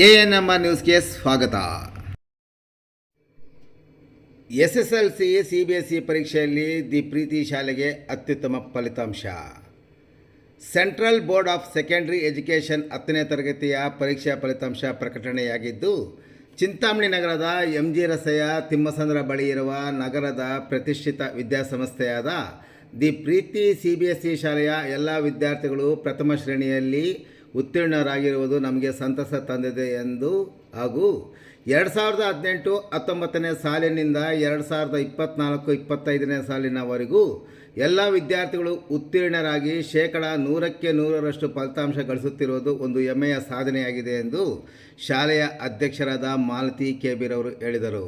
A N M R ನ್ಯೂಸ್ಗೆ ಸ್ವಾಗತ. S S L C C B S E ಪರೀಕ್ಷೆಯಲ್ಲಿ the Preethi ಶಾಲೆಗೆ ಅತ್ಯುತ್ತಮ ಫಲಿತಾಂಶ. Central board of secondary education ಹತ್ತನೇ ತರಗತಿಯ ಪರೀಕ್ಷಾ ಫಲಿತಾಂಶ ಪ್ರಕಟಣೆಯಾಗಿದ್ದು, ಚಿಂತಾಮಣಿ ನಗರದ ಎಂ ಜಿ ರಸೆಯ ತಿಮ್ಮಸಂದ್ರ ಬಳಿ ಇರುವ ನಗರದ ಪ್ರತಿಷ್ಠಿತ ವಿದ್ಯಾಸಂಸ್ಥೆಯಾದ the Preethi C B S E ಶಾಲೆಯ ಎಲ್ಲ ವಿದ್ಯಾರ್ಥಿಗಳು ಪ್ರಥಮ ಶ್ರೇಣಿಯಲ್ಲಿ ಉತ್ತೀರ್ಣರಾಗಿರುವುದು ನಮಗೆ ಸಂತಸ ತಂದಿದೆ ಎಂದು ಹಾಗೂ ಎರಡು ಸಾವಿರದ ಹದಿನೆಂಟು ಹತ್ತೊಂಬತ್ತನೇ ಸಾಲಿನಿಂದ ಎರಡು ಸಾವಿರದ ಇಪ್ಪತ್ತ್ನಾಲ್ಕು ಇಪ್ಪತ್ತೈದನೇ ಸಾಲಿನವರೆಗೂ ಎಲ್ಲ ವಿದ್ಯಾರ್ಥಿಗಳು ಉತ್ತೀರ್ಣರಾಗಿ ಶೇಕಡ ನೂರಕ್ಕೆ ನೂರರಷ್ಟು ಫಲಿತಾಂಶ ಗಳಿಸುತ್ತಿರುವುದು ಒಂದು ಹೆಮ್ಮೆಯ ಸಾಧನೆಯಾಗಿದೆ ಎಂದು ಶಾಲೆಯ ಅಧ್ಯಕ್ಷರಾದ ಮಾಲತಿ ಕೆಬೀರ್ ಅವರು ಹೇಳಿದರು.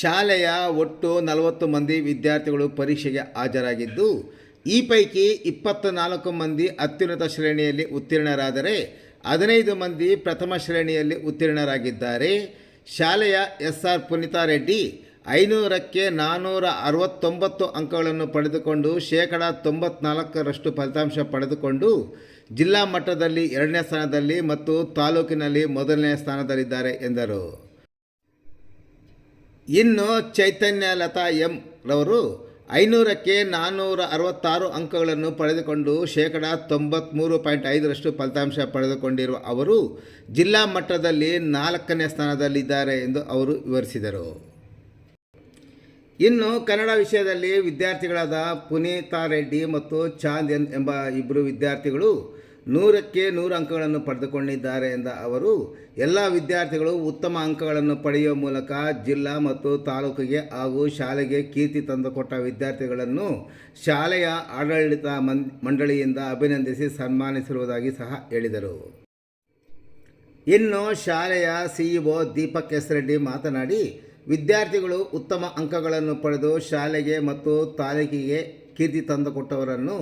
ಶಾಲೆಯ ಒಟ್ಟು ನಲವತ್ತು ಮಂದಿ ವಿದ್ಯಾರ್ಥಿಗಳು ಪರೀಕ್ಷೆಗೆ ಹಾಜರಾಗಿದ್ದು ಈ ಪೈಕಿ ಇಪ್ಪತ್ತ ನಾಲ್ಕು ಮಂದಿ ಅತ್ಯುನ್ನತ ಶ್ರೇಣಿಯಲ್ಲಿ ಉತ್ತೀರ್ಣರಾದರೆ ಹದಿನೈದು ಮಂದಿ ಪ್ರಥಮ ಶ್ರೇಣಿಯಲ್ಲಿ ಉತ್ತೀರ್ಣರಾಗಿದ್ದಾರೆ. ಶಾಲೆಯ ಎಸ್ ಆರ್ ಪುನೀತಾ ರೆಡ್ಡಿ ಐನೂರಕ್ಕೆ ನಾನ್ನೂರ ಅರವತ್ತೊಂಬತ್ತು ಅಂಕಗಳನ್ನು ಪಡೆದುಕೊಂಡು ಶೇಕಡ ತೊಂಬತ್ನಾಲ್ಕರಷ್ಟು ಫಲಿತಾಂಶ ಪಡೆದುಕೊಂಡು ಜಿಲ್ಲಾ ಮಟ್ಟದಲ್ಲಿ ಎರಡನೇ ಸ್ಥಾನದಲ್ಲಿ ಮತ್ತು ತಾಲೂಕಿನಲ್ಲಿ ಮೊದಲನೇ ಸ್ಥಾನದಲ್ಲಿದ್ದಾರೆ ಎಂದರು. ಇನ್ನು ಚೈತನ್ಯ ಲತಾ ಎಂ ರವರು ಐನೂರಕ್ಕೆ ನಾನ್ನೂರ ಅರವತ್ತಾರು ಅಂಕಗಳನ್ನು ಪಡೆದುಕೊಂಡು ಶೇಕಡ ತೊಂಬತ್ತ್ಮೂರು ಪಾಯಿಂಟ್ ಐದರಷ್ಟು ಫಲಿತಾಂಶ ಪಡೆದುಕೊಂಡಿರುವ ಅವರು ಜಿಲ್ಲಾ ಮಟ್ಟದಲ್ಲಿ ನಾಲ್ಕನೇ ಸ್ಥಾನದಲ್ಲಿದ್ದಾರೆ ಎಂದು ಅವರು ವಿವರಿಸಿದರು. ಇನ್ನು ಕನ್ನಡ ವಿಷಯದಲ್ಲಿ ವಿದ್ಯಾರ್ಥಿಗಳಾದ ಪುನೀತಾ ರೆಡ್ಡಿ ಮತ್ತು ಚಾಂದ್ ಎಂಬ ಇಬ್ಬರು ವಿದ್ಯಾರ್ಥಿಗಳು ನೂರಕ್ಕೆ ನೂರು ಅಂಕಗಳನ್ನು ಪಡೆದುಕೊಂಡಿದ್ದಾರೆ ಎಂದ ಅವರು, ಎಲ್ಲ ವಿದ್ಯಾರ್ಥಿಗಳು ಉತ್ತಮ ಅಂಕಗಳನ್ನು ಪಡೆಯುವ ಮೂಲಕ ಜಿಲ್ಲಾ ಮತ್ತು ತಾಲೂಕಿಗೆ ಹಾಗೂ ಶಾಲೆಗೆ ಕೀರ್ತಿ ತಂದುಕೊಟ್ಟ ವಿದ್ಯಾರ್ಥಿಗಳನ್ನು ಶಾಲೆಯ ಆಡಳಿತ ಮಂಡಳಿಯಿಂದ ಅಭಿನಂದಿಸಿ ಸನ್ಮಾನಿಸಿರುವುದಾಗಿ ಸಹ ಹೇಳಿದರು. ಇನ್ನು ಶಾಲೆಯ ಸಿಇಒ ದೀಪಕ್ ಎಸ್ ರೆಡ್ಡಿ ಮಾತನಾಡಿ, ವಿದ್ಯಾರ್ಥಿಗಳು ಉತ್ತಮ ಅಂಕಗಳನ್ನು ಪಡೆದು ಶಾಲೆಗೆ ಮತ್ತು ತಾಲೂಕಿಗೆ ಕೀರ್ತಿ ತಂದುಕೊಟ್ಟವರನ್ನು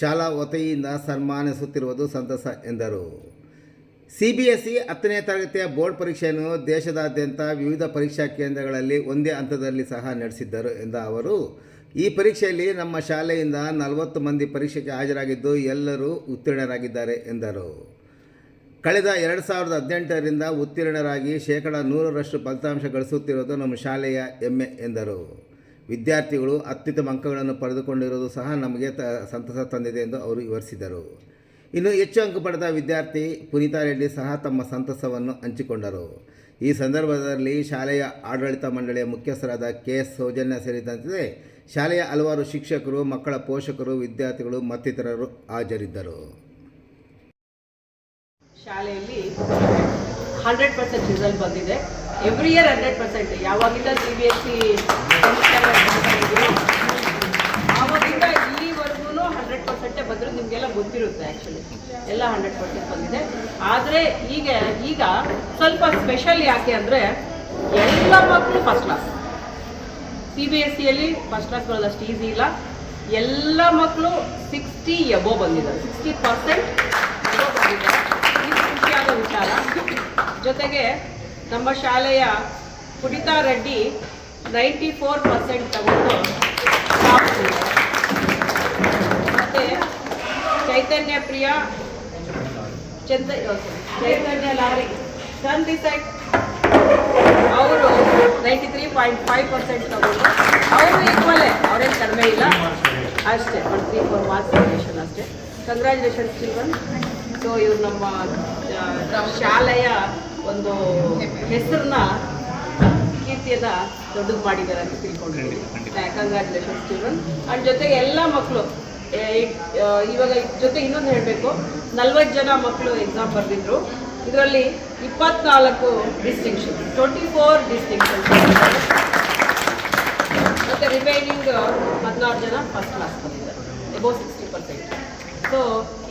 ಶಾಲಾ ವತಿಯಿಂದ ಸನ್ಮಾನಿಸುತ್ತಿರುವುದು ಸಂತಸ ಎಂದರು. ಸಿ ಬಿ ಎಸ್ ಇ ಹತ್ತನೇ ತರಗತಿಯ ಬೋರ್ಡ್ ಪರೀಕ್ಷೆಯನ್ನು ದೇಶದಾದ್ಯಂತ ವಿವಿಧ ಪರೀಕ್ಷಾ ಕೇಂದ್ರಗಳಲ್ಲಿ ಒಂದೇ ಹಂತದಲ್ಲಿ ಸಹ ನಡೆಸಿದ್ದರು ಎಂದ ಅವರು, ಈ ಪರೀಕ್ಷೆಯಲ್ಲಿ ನಮ್ಮ ಶಾಲೆಯಿಂದ ನಲವತ್ತು ಮಂದಿ ಪರೀಕ್ಷೆಗೆ ಹಾಜರಾಗಿದ್ದು ಎಲ್ಲರೂ ಉತ್ತೀರ್ಣರಾಗಿದ್ದಾರೆ ಎಂದರು. ಕಳೆದ ಎರಡು ಸಾವಿರದ ಹದಿನೆಂಟರಿಂದ ಉತ್ತೀರ್ಣರಾಗಿ ಶೇಕಡ ನೂರರಷ್ಟು ಫಲಿತಾಂಶ ಗಳಿಸುತ್ತಿರುವುದು ನಮ್ಮ ಶಾಲೆಯ ಹೆಮ್ಮೆ ಎಂದರು. ವಿದ್ಯಾರ್ಥಿಗಳು ಅತ್ಯುತ್ತಮ ಅಂಕಗಳನ್ನು ಪಡೆದುಕೊಂಡಿರುವುದು ಸಹ ನಮಗೆ ತ ಸಂತಸ ತಂದಿದೆ ಎಂದು ಅವರು ವಿವರಿಸಿದರು. ಇನ್ನು ಹೆಚ್ಚು ಅಂಕ ಪಡೆದ ವಿದ್ಯಾರ್ಥಿ ಪುನೀತಾ ರೆಡ್ಡಿ ಸಹ ತಮ್ಮ ಸಂತಸವನ್ನು ಹಂಚಿಕೊಂಡರು. ಈ ಸಂದರ್ಭದಲ್ಲಿ ಶಾಲೆಯ ಆಡಳಿತ ಮಂಡಳಿಯ ಮುಖ್ಯಸ್ಥರಾದ ಕೆ ಎಸ್ ಸೌಜನ್ಯ ಸೇರಿದಂತೆ ಶಾಲೆಯ ಹಲವಾರು ಶಿಕ್ಷಕರು, ಮಕ್ಕಳ ಪೋಷಕರು, ವಿದ್ಯಾರ್ಥಿಗಳು ಮತ್ತಿತರರು ಹಾಜರಿದ್ದರು. ಶಾಲೆಯಲ್ಲಿ ಹಂಡ್ರೆಡ್ ಪರ್ಸೆಂಟ್ ರಿಸಲ್ಟ್ ಬಂದಿದೆ. ಎವ್ರಿ ಇಯರ್ ಹಂಡ್ರೆಡ್ ಪರ್ಸೆಂಟ್ ಯಾವಾಗಿಂದ ಸಿ ಬಿ ಎಸ್ ಸಿ ಆವಾಗಿಂದ ಇಲ್ಲಿವರೆಗೂ ಹಂಡ್ರೆಡ್ ಪರ್ಸೆಂಟೇ ಬಂದರೂ ನಿಮಗೆಲ್ಲ ಗೊತ್ತಿರುತ್ತೆ ಆ್ಯಕ್ಚುಲಿ ಎಲ್ಲ ಹಂಡ್ರೆಡ್ ಪರ್ಸೆಂಟ್ ಬಂದಿದೆ. ಆದರೆ ಈಗ ಈಗ ಸ್ವಲ್ಪ ಸ್ಪೆಷಲ್ ಯಾಕೆ ಅಂದರೆ ಎಲ್ಲ ಮಕ್ಕಳು first class C B S ಸಿಯಲ್ಲಿ ಫಸ್ಟ್ ಕ್ಲಾಸ್ ಬರೋದಷ್ಟು ಈಸಿ ಇಲ್ಲ. ಎಲ್ಲ ಮಕ್ಕಳು ಸಿಕ್ಸ್ಟಿ ಎಬೋ ಬಂದಿದ್ದಾರೆ. ಸಿಕ್ಸ್ಟಿ ಪರ್ಸೆಂಟ್ ಬಂದಿದ್ದಾರೆ. ಇದು ಖುಷಿಯಾದ ವಿಚಾರ. ಜೊತೆಗೆ ನಮ್ಮ ಶಾಲೆಯ Puneetha Reddy ninety four percent ತಗೊಂಡು ಮತ್ತು ಚೈತನ್ಯ ಪ್ರಿಯ ಚಂದ ಚೈತನ್ಯ ಲಾರಿ ಡಿಸೈಡ್ ಅವರು ninety three point five percent ತಗೊಂಡು, ಅವರು ಈಕ್ವಲೇ, ಅವರೇನು ಕಡಿಮೆ ಇಲ್ಲ, ಅಷ್ಟೇ ಒನ್ ತ್ರೀ ಫೋರ್ ಮಾರ್ಕ್ಸ್ ಅಷ್ಟೇ. ಕಂಗ್ರ್ಯಾಚುಲೇಷನ್ಸ್ ಚಿಲ್ಡ್ರನ್ ಸೊ ಇವ್ರು ನಮ್ಮ ಶಾಲೆಯ ಒಂದು ಹೆಸರನ್ನ ಕೀರ್ತಿಯನ್ನ ದೊಡ್ಡದು ಮಾಡಿದ್ದಾರೆ ಅಂತ ತಿಳ್ಕೊಂಡಿದ್ದೀವಿ ಕಂಗ್ರ್ಯಾಚುಲೇಷನ್ಸ್ ಚಿಲ್ಡ್ರನ್ ಅಂಡ್ ಜೊತೆಗೆ ಎಲ್ಲ ಮಕ್ಕಳು ಇವಾಗ ಜೊತೆ ಇನ್ನೊಂದು ಹೇಳಬೇಕು. ನಲ್ವತ್ತು ಜನ ಮಕ್ಕಳು ಎಕ್ಸಾಮ್ ಬರೆದಿದ್ರು. ಇದರಲ್ಲಿ ಇಪ್ಪತ್ನಾಲ್ಕು ಡಿಸ್ಟಿಂಕ್ಷನ್ ಟ್ವೆಂಟಿ ಫೋರ್ ಡಿಸ್ಟಿಂಕ್ಷನ್ ಮತ್ತು ರಿಮೈನಿಂಗ್ ಹದಿನಾರು ಜನ ಫಸ್ಟ್ ಕ್ಲಾಸ್ ಬಂದಿದ್ದಾರೆ. ಎಬೋ ಸಿಕ್ಸ್ಟಿ ಪರ್ಸೆಂಟ್ ಸೊ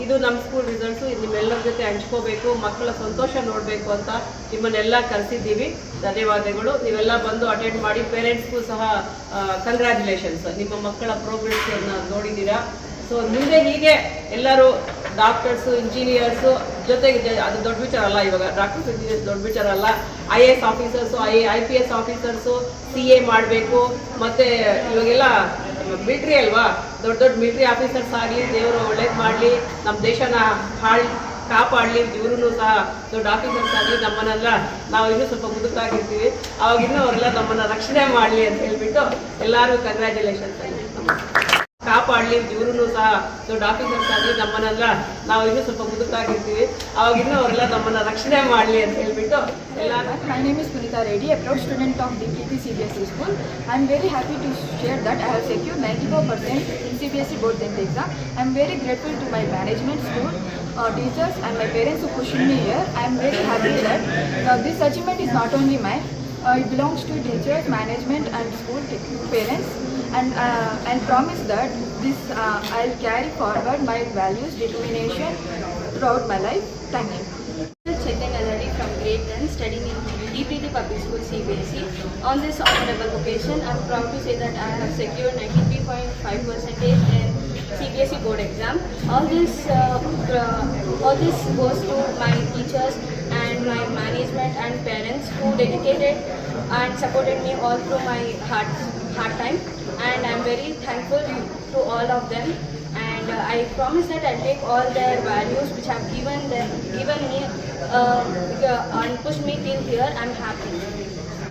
ಇದು ನಮ್ಮ ಸ್ಕೂಲ್ ರಿಸಲ್ಟ್ಸು ನಿಮ್ಮೆಲ್ಲರ ಜೊತೆ ಹಂಚ್ಕೋಬೇಕು, ಮಕ್ಕಳ ಸಂತೋಷ ನೋಡಬೇಕು ಅಂತ ನಿಮ್ಮನ್ನೆಲ್ಲ ಕರೆಸಿದ್ದೀವಿ. ಧನ್ಯವಾದಗಳು. ನೀವೆಲ್ಲ ಬಂದು ಅಟೆಂಡ್ ಮಾಡಿ ಪೇರೆಂಟ್ಸ್ಗೂ ಸಹ ಕಂಗ್ರ್ಯಾಚುಲೇಷನ್ಸ್ ನಿಮ್ಮ ಮಕ್ಕಳ ಪ್ರೋಗ್ರೆಸ್ಸನ್ನು ನೋಡಿದ್ದೀರಾ. ಸೊ ಮುಂದೆ ಹೀಗೆ ಎಲ್ಲರೂ ಡಾಕ್ಟರ್ಸು ಇಂಜಿನಿಯರ್ಸು ಜೊತೆಗೆ ಅದು ದೊಡ್ಡ ವಿಚಾರ ಅಲ್ಲ ಇವಾಗ. ಡಾಕ್ಟರ್ಸ್ ಇಂಜಿನಿಯರ್ಸ್ ದೊಡ್ಡ ವಿಚಾರ ಅಲ್ಲ. I A S officers I I P S officers C A ಮಾಡಬೇಕು. ಮತ್ತು ಇವಾಗೆಲ್ಲ ಮಿಲ್ಟ್ರಿ ಅಲ್ವಾ? ದೊಡ್ಡ ದೊಡ್ಡ ಮಿಲ್ಟ್ರಿ ಆಫೀಸರ್ಸ್ ಆಗಲಿ, ದೇವರು ಒಳ್ಳೇದು ಮಾಡಲಿ ನಮ್ಮ ದೇಶನ ಹಾಳ್ ಕಾಪಾಡಲಿ ಇವ್ರೂ ಸಹ ದೊಡ್ಡ ಆಫೀಸರ್ಸ್ ಆಗಲಿ, ನಮ್ಮನ್ನೆಲ್ಲ ನಾವು ಇನ್ನೂ ಸ್ವಲ್ಪ ಮುದುಕಾಗಿರ್ತೀವಿ ಅವಾಗಿನ್ನೂ ಅವರೆಲ್ಲ ನಮ್ಮನ್ನು ರಕ್ಷಣೆ ಮಾಡಲಿ ಅಂತ ಹೇಳ್ಬಿಟ್ಟು ಎಲ್ಲರಿಗೂ ಕಂಗ್ರ್ಯಾಚುಲೇಷನ್ಸ್ ಕಾಪಾಡಲಿ ಇವರು ಸಹ ದೊಡ್ಡ ಆಫೀಸರ್ಸ್ ಆಗಲಿ ನಮ್ಮನ್ನೆಲ್ಲ ನಾವು ಇನ್ನೂ ಸ್ವಲ್ಪ ಮುದುಕಾಗಿರ್ತೀವಿ ಅವಾಗ ಇನ್ನೂ ಅವರೆಲ್ಲ ನಮ್ಮನ್ನು ರಕ್ಷಣೆ ಮಾಡಲಿ ಅಂತ ಹೇಳ್ಬಿಟ್ಟು ಎಲ್ಲರೂ My name is Punita Reddy, a proud student of DPT CBSE E school. I am very happy to share that I have secured 94% in CBSE E board 10th exam. I am very grateful to my management, school, uh, teachers and my parents who pushed me here. I am very happy that uh, this achievement is not only mine, uh, it belongs to teachers, management and school t- parents. And uh, and promise that this uh, I'll carry forward my values, determination throughout my life. Thank you. Chaitanya Reddy from grade 10 studying in DPT Public School CBSE. On this honorable occasion, I am proud to say that I have secured 93.5 percentage in CBSE board exam. All this, uh, uh, all this goes to my teachers and my management and parents who dedicated and supported me all through my hard, hard time. Very thankful to all of them and uh, I promise that I'll take all their values which have given them, given me uh, uh, and pushed me till here. I'm happy.